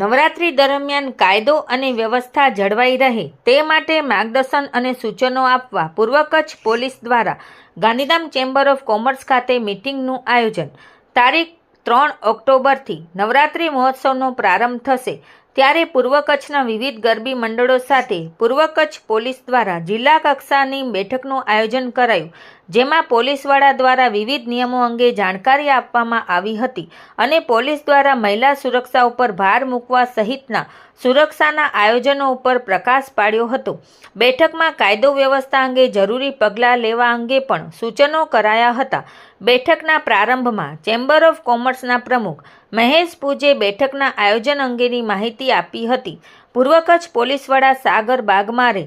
નવરાત્રી દરમિયાન કાયદો અને વ્યવસ્થા જળવાઈ રહે તે માટે માર્ગદર્શન અને સૂચનો આપવા પૂર્વ કચ્છ પોલીસ દ્વારા ગાંધીધામ ચેમ્બર ઓફ કોમર્સ ખાતે મિટિંગનું આયોજન. તારીખ ત્રણ ઓક્ટોબરથી નવરાત્રિ મહોત્સવનો પ્રારંભ થશે. ત્યારે પૂર્વ કચ્છના વિવિધ ગરબી મંડળો સાથે પૂર્વ કચ્છ પોલીસ દ્વારા જિલ્લા કક્ષાની બેઠકનું આયોજન કરાયું, જેમાં પોલીસવાળા દ્વારા વિવિધ નિયમો અંગે જાણકારી આપવામાં આવી હતી અને પોલીસ દ્વારા મહિલા સુરક્ષા ઉપર ભાર મૂકવા સહિતના સુરક્ષાના આયોજનો ઉપર પ્રકાશ પાડ્યો હતો. બેઠકમાં કાયદો વ્યવસ્થા અંગે જરૂરી પગલાં લેવા અંગે પણ સૂચનો કરાયા હતા. બેઠકના પ્રારંભમાં ચેમ્બર ઓફ કોમર્સના પ્રમુખ મહેશ પૂજે બેઠકના આયોજન અંગેની માહિતી આપી હતી. પૂર્વ કચ્છ પોલીસ વડા સાગર બાગમારે,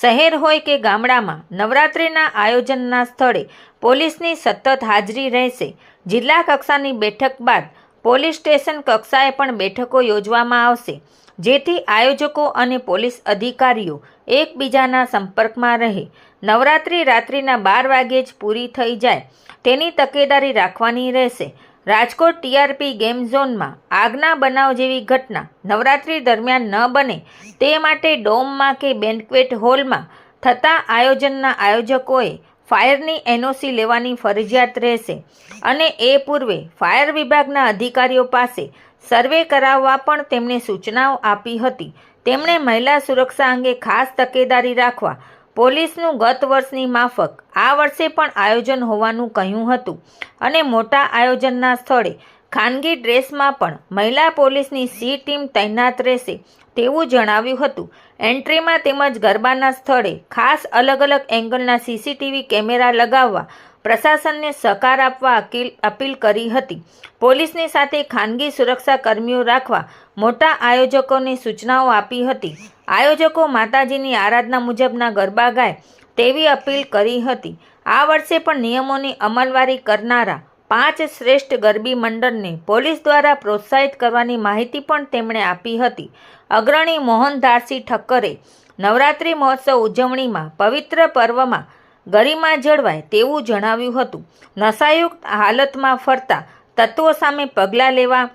શહેર હોય કે ગામડામાં, નવરાત્રિના આયોજનના સ્થળે પોલીસની સતત હાજરી રહેશે. જિલ્લા કક્ષાની બેઠક બાદ પોલીસ સ્ટેશન કક્ષાએ પણ બેઠકો યોજવામાં આવશે. જેથી આયોજકો અને પોલીસ અધિકારીઓ એકબીજાના સંપર્કમાં રહે. નવરાત્રિ રાત્રિના બાર વાગ્યે જ પૂરી થઈ જાય. તેની તકેદારી રાખવાની રહેશે. રાજકોટ ટીઆરપી ગેમ ઝોનમાં આગના બનાવ જેવી ઘટના નવરાત્રી દરમિયાન ન બને તે માટે ડોમમાં કે બેન્કવેટ હોલમાં થતા આયોજનના આયોજકોએ ફાયરની એનઓસી લેવાની ફરજિયાત રહેશે અને એ પૂર્વે ફાયર વિભાગના અધિકારીઓ પાસે સર્વે કરાવવા પણ તેમણે સૂચનાઓ આપી હતી. તેમણે મહિલા સુરક્ષા અંગે ખાસ તકેદારી રાખવા પોલીસનું ગત વર્ષની માફક. આ વર્ષે પણ આયોજન હોવાનું કહ્યું હતું અને મોટા આયોજનના સ્થળે ખાનગી ડ્રેસમાં પણ મહિલા પોલીસની સી ટીમ તૈનાત રહેશે તેવું જણાવ્યું હતું. એન્ટ્રીમાં તેમજ ગરબાના સ્થળે ખાસ અલગ અલગ એંગલના સીસીટીવી કેમેરા લગાવવા પ્રશાસનને સહકાર આપવા અકીલ અપીલ કરી હતી. પોલીસની સાથે ખાનગી સુરક્ષા કર્મીઓ રાખવા મોટા આયોજકોને સૂચનાઓ આપી હતી. આયોજકો માતાજીની આરાધના મુજબના ગરબા ગાય તેવી અપીલ કરી હતી. આ વર્ષે પણ નિયમોની અમલવારી કરનારા પાંચ શ્રેષ્ઠ ગરબી મંડળને પોલીસ દ્વારા પ્રોત્સાહિત કરવાની માહિતી પણ તેમણે આપી હતી. અગ્રણી મોહનદાસી ઠક્કરે નવરાત્રિ મહોત્સવ ઉજવણીમાં પવિત્ર પર્વમાં ગરિમા જળવાય તેવું જણાવ્યું હતું. નશાયુક્ત હાલતમાં ફરતા તત્વો સામે પગલાં લેવા,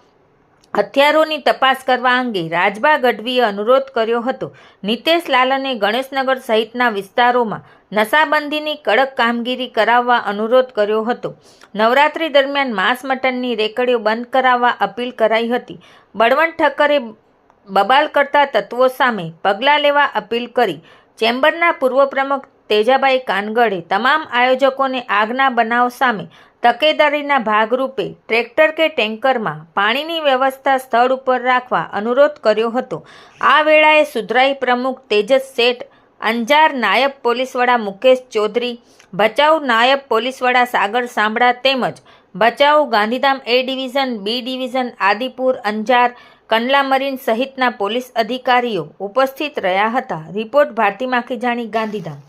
હથિયારોની તપાસ કરવા અંગે રાજબા ગઢવીએ અનુરોધ કર્યો હતો. નિતેશ લાલને ગણેશનગર સહિતના વિસ્તારોમાં નશાબંધીની કડક કામગીરી કરાવવા અનુરોધ કર્યો હતો. નવરાત્રી દરમિયાન માંસ મટનની રેકડીઓ બંધ કરાવવા અપીલ કરાઈ હતી. બળવંત ઠક્કરે બબાલ કરતા તત્વો સામે પગલાં લેવા અપીલ કરી. ચેમ્બરના પૂર્વ પ્રમુખ તેજાભાઈ કાનગડે તમામ આયોજકોને આગના બનાવ સામે તકેદારીના ભાગરૂપે ટ્રેક્ટર કે ટેન્કરમાં પાણીની વ્યવસ્થા સ્થળ ઉપર રાખવા અનુરોધ કર્યો હતો. આ વેળાએ સુધરાઈ પ્રમુખ તેજસ શેઠ, અંજાર નાયબ પોલીસવડા મુકેશ ચૌધરી, ભચાઉ નાયબ પોલીસવડા સાગર સાંભળા તેમજ Bhachau Gandhidham A division, B division, Adipur, Anjar Kandla marine સહિતના પોલીસ અધિકારીઓ ઉપસ્થિત રહ્યા હતા. રિપોર્ટ ભારતી માખીજાણી ગાંધીધામ.